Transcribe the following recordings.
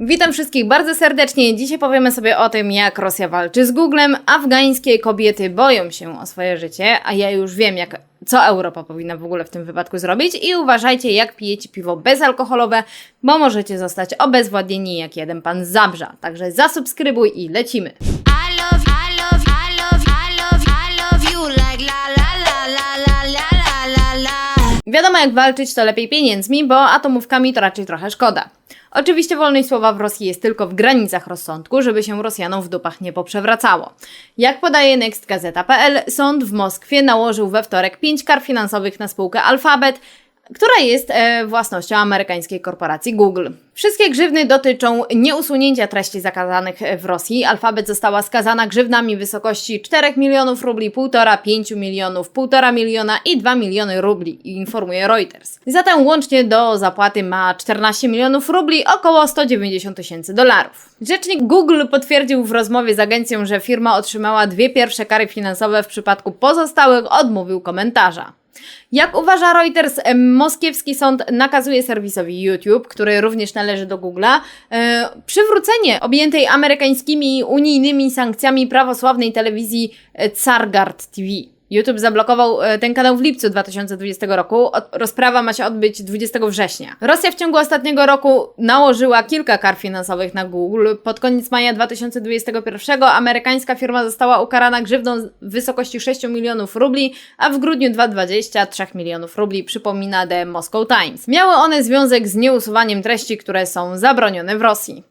Witam wszystkich bardzo serdecznie. Dzisiaj powiemy sobie o tym, jak Rosja walczy z Googlem. Afgańskie kobiety boją się o swoje życie, a ja już wiem, jak, co Europa powinna w ogóle w tym wypadku zrobić. I uważajcie, jak pijecie piwo bezalkoholowe, bo możecie zostać obezwładnieni jak jeden pan Zabrza. Także zasubskrybuj i lecimy. Wiadomo, jak walczyć, to lepiej pieniędzmi, bo atomówkami to raczej trochę szkoda. Oczywiście wolność słowa w Rosji jest tylko w granicach rozsądku, żeby się Rosjanom w dupach nie poprzewracało. Jak podaje nextgazeta.pl, sąd w Moskwie nałożył we wtorek pięć kar finansowych na spółkę Alphabet, która jest e, własnością amerykańskiej korporacji Google. Wszystkie grzywny dotyczą nieusunięcia treści zakazanych w Rosji. Alfabet została skazana grzywnami w wysokości 4 milionów rubli, 1,5, 5 milionów, 1,5 miliona i 2 miliony rubli, informuje Reuters. Zatem łącznie do zapłaty ma 14 milionów rubli, około 190 tysięcy dolarów. Rzecznik Google potwierdził w rozmowie z agencją, że firma otrzymała dwie pierwsze kary finansowe, w przypadku pozostałych odmówił komentarza. Jak uważa Reuters, em, moskiewski sąd nakazuje serwisowi YouTube, który również należy do Google'a, e, przywrócenie objętej amerykańskimi i unijnymi sankcjami prawosławnej telewizji e, Tsargard TV. YouTube zablokował e, ten kanał w lipcu 2020 roku. Rozprawa ma się odbyć 20 września. Rosja w ciągu ostatniego roku nałożyła kilka kar finansowych na Google. Pod koniec maja 2021 amerykańska firma została ukarana grzywną w wysokości 6 milionów rubli, a w grudniu 2020 3 milionów rubli, przypomina The Moscow Times. Miały one związek z nieusuwaniem treści, które są zabronione w Rosji.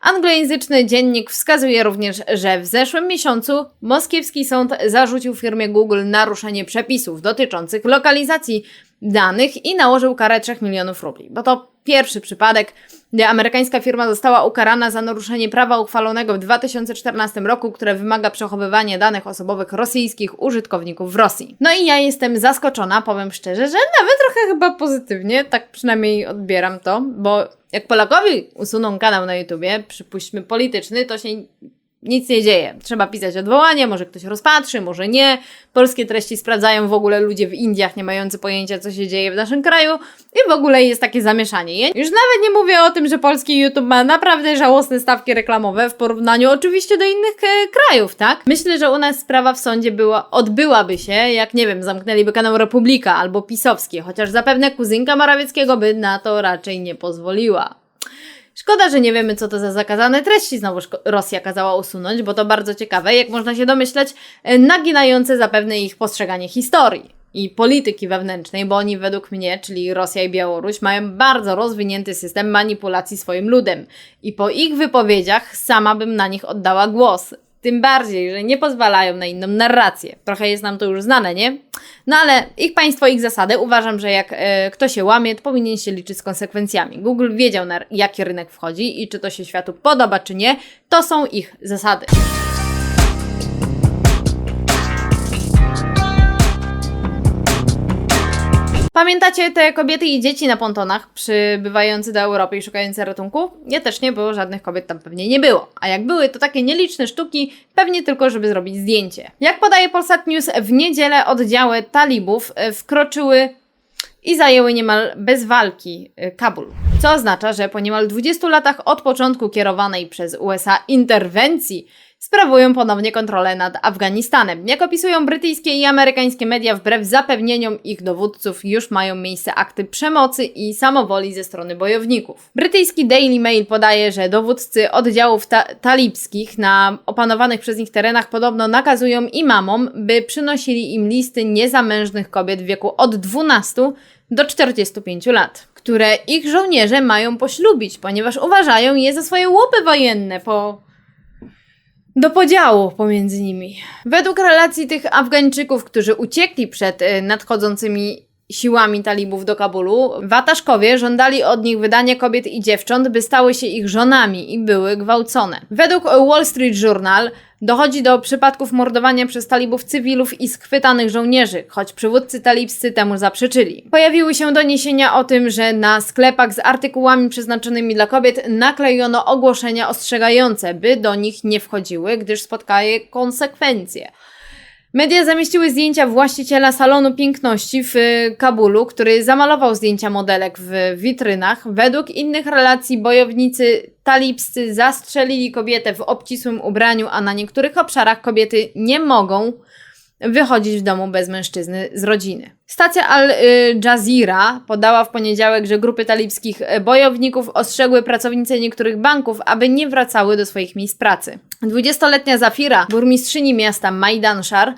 Anglojęzyczny dziennik wskazuje również, że w zeszłym miesiącu moskiewski sąd zarzucił firmie Google naruszenie przepisów dotyczących lokalizacji danych i nałożył karę 3 milionów rubli. Bo to pierwszy przypadek, gdy amerykańska firma została ukarana za naruszenie prawa uchwalonego w 2014 roku, które wymaga przechowywania danych osobowych rosyjskich użytkowników w Rosji. No i ja jestem zaskoczona, powiem szczerze, że nawet trochę chyba pozytywnie, tak przynajmniej odbieram to, bo jak Polakowi usuną kanał na YouTubie, przypuśćmy polityczny, to się nic nie dzieje. Trzeba pisać odwołanie, może ktoś rozpatrzy, może nie. Polskie treści sprawdzają w ogóle ludzie w Indiach, nie mający pojęcia, co się dzieje w naszym kraju i w ogóle jest takie zamieszanie. Ja już nawet nie mówię o tym, że polski YouTube ma naprawdę żałosne stawki reklamowe w porównaniu oczywiście do innych e, krajów, tak? Myślę, że u nas sprawa w sądzie była, odbyłaby się, jak nie wiem, zamknęliby kanał Republika albo Pisowski, chociaż zapewne kuzynka Morawieckiego by na to raczej nie pozwoliła. Szkoda, że nie wiemy, co to za zakazane treści znowu Rosja kazała usunąć, bo to bardzo ciekawe, jak można się domyśleć, e, naginające zapewne ich postrzeganie historii i polityki wewnętrznej, bo oni według mnie, czyli Rosja i Białoruś, mają bardzo rozwinięty system manipulacji swoim ludem. I po ich wypowiedziach sama bym na nich oddała głos. Tym bardziej, że nie pozwalają na inną narrację. Trochę jest nam to już znane, nie? No ale ich państwo, ich zasady. Uważam, że jak e, kto się łamie, to powinien się liczyć z konsekwencjami. Google wiedział, na jaki rynek wchodzi i czy to się światu podoba, czy nie. To są ich zasady. Pamiętacie te kobiety i dzieci na pontonach przybywające do Europy i szukające ratunku? Ja też nie, bo żadnych kobiet tam pewnie nie było. A jak były, to takie nieliczne sztuki, pewnie tylko, żeby zrobić zdjęcie. Jak podaje Polsat News, w niedzielę oddziały talibów e, wkroczyły i zajęły niemal bez walki e, Kabul. Co oznacza, że po niemal 20 latach od początku kierowanej przez USA interwencji sprawują ponownie kontrolę nad Afganistanem. Jak opisują brytyjskie i amerykańskie media, wbrew zapewnieniom ich dowódców, już mają miejsce akty przemocy i samowoli ze strony bojowników. Brytyjski Daily Mail podaje, że dowódcy oddziałów ta talibskich na opanowanych przez nich terenach podobno nakazują imamom, by przynosili im listy niezamężnych kobiet w wieku od 12 do 45 lat, które ich żołnierze mają poślubić, ponieważ uważają je za swoje łupy wojenne po do podziału pomiędzy nimi. Według relacji tych Afgańczyków, którzy uciekli przed e, nadchodzącymi siłami talibów do Kabulu, wataszkowie żądali od nich wydania kobiet i dziewcząt, by stały się ich żonami i były gwałcone. Według Wall Street Journal dochodzi do przypadków mordowania przez talibów cywilów i schwytanych żołnierzy, choć przywódcy talibscy temu zaprzeczyli. Pojawiły się doniesienia o tym, że na sklepach z artykułami przeznaczonymi dla kobiet naklejono ogłoszenia ostrzegające, by do nich nie wchodziły, gdyż spotkaje konsekwencje. Media zamieściły zdjęcia właściciela salonu piękności w y, Kabulu, który zamalował zdjęcia modelek w witrynach. Według innych relacji bojownicy talibscy zastrzelili kobietę w obcisłym ubraniu, a na niektórych obszarach kobiety nie mogą wychodzić w domu bez mężczyzny z rodziny. Stacja Al y, Jazeera podała w poniedziałek, że grupy talibskich y, bojowników ostrzegły pracownice niektórych banków, aby nie wracały do swoich miejsc pracy. 20-letnia Zafira, burmistrzyni miasta Majdanszar,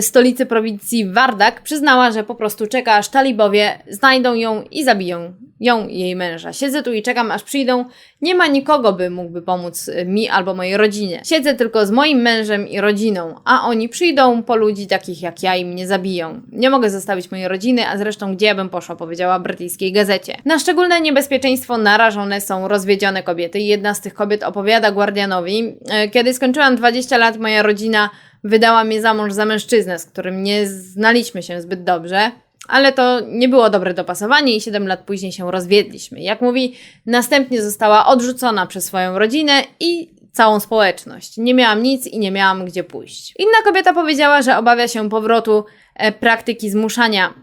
stolicy prowincji Wardak, przyznała, że po prostu czeka, aż talibowie znajdą ją i zabiją ją i jej męża. Siedzę tu i czekam, aż przyjdą. Nie ma nikogo, by mógłby pomóc y, mi albo mojej rodzinie. Siedzę tylko z moim mężem i rodziną, a oni przyjdą po ludzi takich jak ja i mnie zabiją. Nie mogę zostawić mojej rodziny, a zresztą gdzie ja bym poszła, powiedziała brytyjskiej gazecie. Na szczególne niebezpieczeństwo narażone są rozwiedzione kobiety. Jedna z tych kobiet opowiada Guardianowi, y, kiedy skończyłam 20 lat, moja rodzina wydała mnie za mąż za mężczyznę, z którym nie znaliśmy się zbyt dobrze. Ale to nie było dobre dopasowanie i 7 lat później się rozwiedliśmy. Jak mówi, następnie została odrzucona przez swoją rodzinę i całą społeczność. Nie miałam nic i nie miałam gdzie pójść. Inna kobieta powiedziała, że obawia się powrotu e, praktyki zmuszania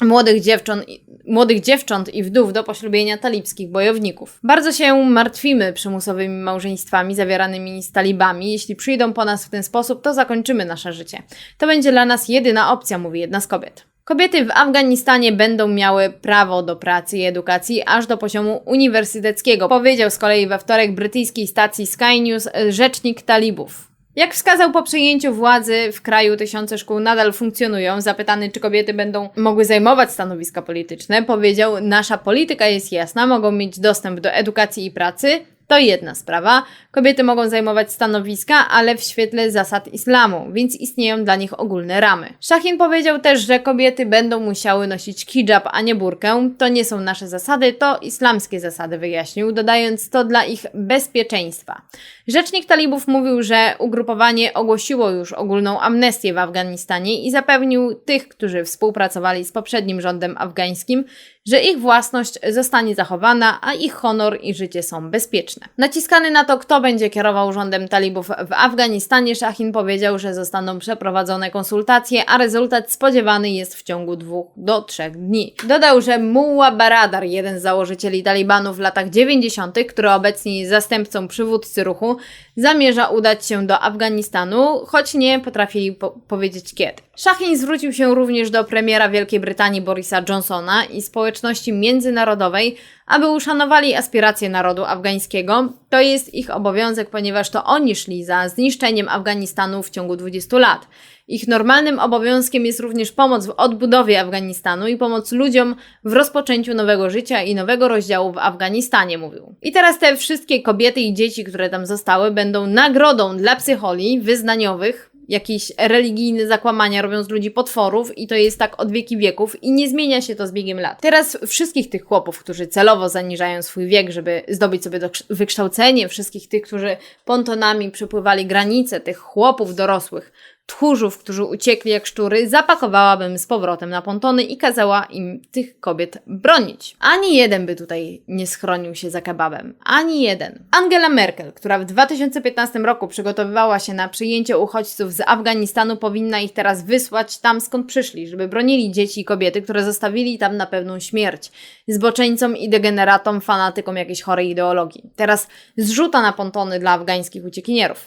młodych dziewcząt, młodych dziewcząt i wdów do poślubienia talibskich bojowników. Bardzo się martwimy przymusowymi małżeństwami zawieranymi z talibami. Jeśli przyjdą po nas w ten sposób, to zakończymy nasze życie. To będzie dla nas jedyna opcja, mówi jedna z kobiet. Kobiety w Afganistanie będą miały prawo do pracy i edukacji aż do poziomu uniwersyteckiego, powiedział z kolei we wtorek brytyjskiej stacji Sky News rzecznik talibów. Jak wskazał po przejęciu władzy w kraju tysiące szkół nadal funkcjonują, zapytany czy kobiety będą mogły zajmować stanowiska polityczne, powiedział: Nasza polityka jest jasna, mogą mieć dostęp do edukacji i pracy, to jedna sprawa. Kobiety mogą zajmować stanowiska, ale w świetle zasad islamu, więc istnieją dla nich ogólne ramy. Szachin powiedział też, że kobiety będą musiały nosić hijab, a nie burkę. To nie są nasze zasady, to islamskie zasady, wyjaśnił, dodając to dla ich bezpieczeństwa. Rzecznik talibów mówił, że ugrupowanie ogłosiło już ogólną amnestię w Afganistanie i zapewnił tych, którzy współpracowali z poprzednim rządem afgańskim, że ich własność zostanie zachowana, a ich honor i życie są bezpieczne. Naciskany na to, kto będzie kierował rządem talibów w Afganistanie, Szachin powiedział, że zostaną przeprowadzone konsultacje, a rezultat spodziewany jest w ciągu dwóch do trzech dni. Dodał, że Mullah Baradar, jeden z założycieli Talibanu w latach 90., który obecnie jest zastępcą przywódcy ruchu, zamierza udać się do Afganistanu, choć nie potrafili po powiedzieć kiedy. Szachin zwrócił się również do premiera Wielkiej Brytanii Borisa Johnsona i społeczności międzynarodowej, aby uszanowali aspiracje narodu afgańskiego. To jest ich obowiązek, ponieważ to oni szli za zniszczeniem Afganistanu w ciągu 20 lat. Ich normalnym obowiązkiem jest również pomoc w odbudowie Afganistanu i pomoc ludziom w rozpoczęciu nowego życia i nowego rozdziału w Afganistanie, mówił. I teraz te wszystkie kobiety i dzieci, które tam zostały, będą nagrodą dla psycholi wyznaniowych, jakieś religijne zakłamania robią z ludzi potworów i to jest tak od wieki wieków i nie zmienia się to z biegiem lat. Teraz wszystkich tych chłopów, którzy celowo zaniżają swój wiek, żeby zdobyć sobie wykształcenie, wszystkich tych, którzy pontonami przepływali granice, tych chłopów dorosłych, tchórzów, którzy uciekli jak szczury, zapakowałabym z powrotem na pontony i kazała im tych kobiet bronić. Ani jeden by tutaj nie schronił się za kebabem. Ani jeden. Angela Merkel, która w 2015 roku przygotowywała się na przyjęcie uchodźców z Afganistanu, powinna ich teraz wysłać tam skąd przyszli, żeby bronili dzieci i kobiety, które zostawili tam na pewną śmierć. Zboczeńcom i degeneratom, fanatykom jakiejś chorej ideologii. Teraz zrzuta na pontony dla afgańskich uciekinierów.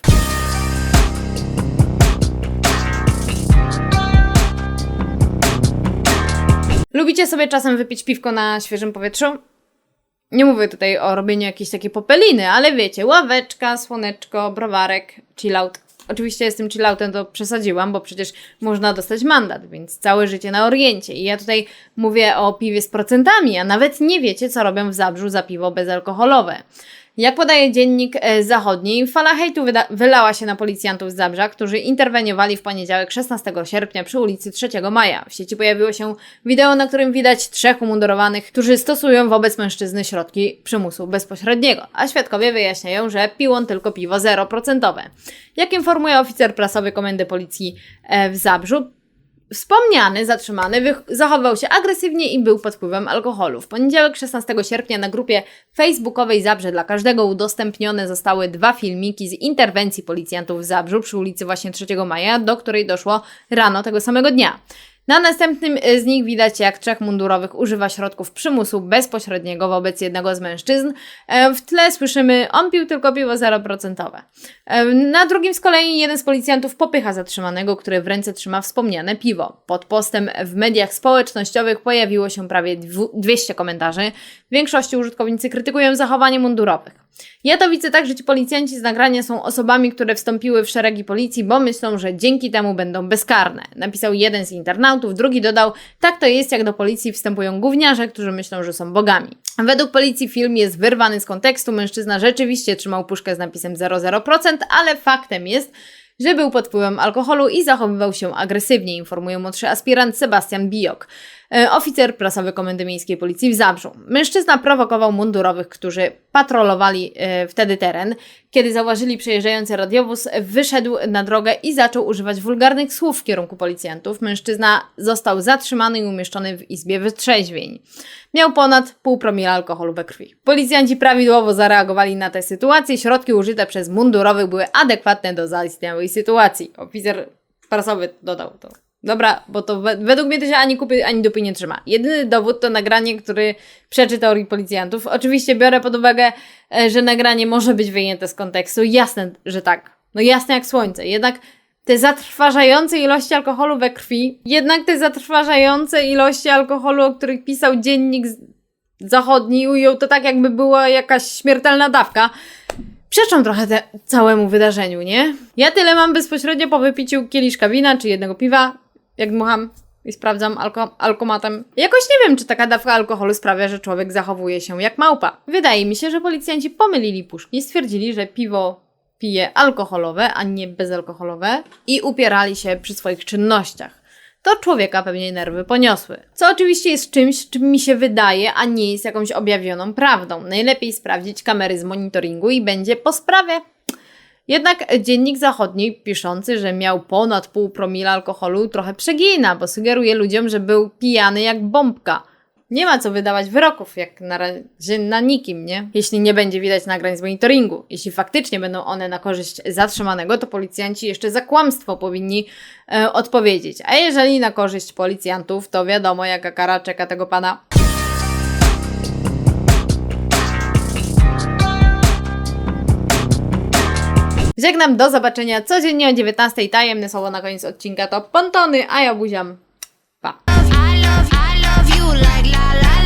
Lubicie sobie czasem wypić piwko na świeżym powietrzu? Nie mówię tutaj o robieniu jakiejś takiej popeliny, ale wiecie, ławeczka, słoneczko, browarek, chillout. Oczywiście z tym chilloutem to przesadziłam, bo przecież można dostać mandat, więc całe życie na Oriencie. I ja tutaj mówię o piwie z procentami, a nawet nie wiecie, co robią w Zabrzu za piwo bezalkoholowe. Jak podaje dziennik e, zachodni, fala hejtu wylała się na policjantów z Zabrza, którzy interweniowali w poniedziałek 16 sierpnia przy ulicy 3 Maja. W sieci pojawiło się wideo, na którym widać trzech umundurowanych, którzy stosują wobec mężczyzny środki przymusu bezpośredniego, a świadkowie wyjaśniają, że piłą tylko piwo 0%. Jak informuje oficer prasowy Komendy Policji e, w Zabrzu, Wspomniany zatrzymany zachowywał się agresywnie i był pod wpływem alkoholu. W poniedziałek 16 sierpnia na grupie facebookowej Zabrze dla Każdego udostępnione zostały dwa filmiki z interwencji policjantów w Zabrzu przy ulicy właśnie 3 Maja, do której doszło rano tego samego dnia. Na następnym y, z nich widać, jak trzech mundurowych używa środków przymusu bezpośredniego wobec jednego z mężczyzn. E, W tle słyszymy, on pił tylko piwo 0%. E, Na drugim z kolei jeden z policjantów popycha zatrzymanego, który w ręce trzyma wspomniane piwo. Pod postem w mediach społecznościowych pojawiło się prawie dwu- 200 komentarzy. W większości użytkownicy krytykują zachowanie mundurowych. Ja to widzę tak, że ci policjanci z nagrania są osobami, które wstąpiły w szeregi policji, bo myślą, że dzięki temu będą bezkarne. Napisał jeden z internautów, drugi dodał, tak to jest, jak do policji wstępują gówniarze, którzy myślą, że są bogami. Według policji film jest wyrwany z kontekstu, mężczyzna rzeczywiście trzymał puszkę z napisem 00%, ale faktem jest, że był pod wpływem alkoholu i zachowywał się agresywnie, informuje młodszy aspirant Sebastian Bijok, oficer prasowy Komendy Miejskiej Policji w Zabrzu. Mężczyzna prowokował mundurowych, którzy patrolowali e, wtedy teren. Kiedy zauważyli przejeżdżający radiowóz, wyszedł na drogę i zaczął używać wulgarnych słów w kierunku policjantów. Mężczyzna został zatrzymany i umieszczony w izbie wytrzeźwień. Miał ponad pół promila alkoholu we krwi. Policjanci prawidłowo zareagowali na tę sytuację. Środki użyte przez mundurowych były adekwatne do zaistniałej sytuacji. Oficer prasowy dodał to. Dobra, bo to we, według mnie to się ani kupy, ani dupy nie trzyma. Jedyny dowód to nagranie, który przeczy teorii policjantów. Oczywiście biorę pod uwagę, e, że nagranie może być wyjęte z kontekstu. Jasne, że tak. No jasne jak słońce. Jednak te zatrważające ilości alkoholu we krwi, jednak te zatrważające ilości alkoholu, o których pisał dziennik zachodni, ujął to tak, jakby była jakaś śmiertelna dawka. Przeczą trochę te, całemu wydarzeniu, nie? Ja tyle mam bezpośrednio po wypiciu kieliszka wina czy jednego piwa, jak dmucham i sprawdzam alko alkomatem. Jakoś nie wiem, czy taka dawka alkoholu sprawia, że człowiek zachowuje się jak małpa. Wydaje mi się, że policjanci pomylili puszki stwierdzili, że piwo pije alkoholowe, a nie bezalkoholowe i upierali się przy swoich czynnościach. To człowieka pewnie nerwy poniosły. Co oczywiście jest czymś, czym mi się wydaje, a nie jest jakąś objawioną prawdą. Najlepiej sprawdzić kamery z monitoringu i będzie po sprawie. Jednak dziennik zachodni, piszący, że miał ponad pół promila alkoholu, trochę przegina, bo sugeruje ludziom, że był pijany jak bombka. Nie ma co wydawać wyroków, jak na razie na nikim, nie? Jeśli nie będzie widać nagrań z monitoringu. Jeśli faktycznie będą one na korzyść zatrzymanego, to policjanci jeszcze za kłamstwo powinni e, odpowiedzieć. A jeżeli na korzyść policjantów, to wiadomo, jaka kara czeka tego pana. Żegnam, do zobaczenia codziennie o 19. Tajemne słowo na koniec odcinka to pontony, a ja buziam. Pa! I love, I love you like la la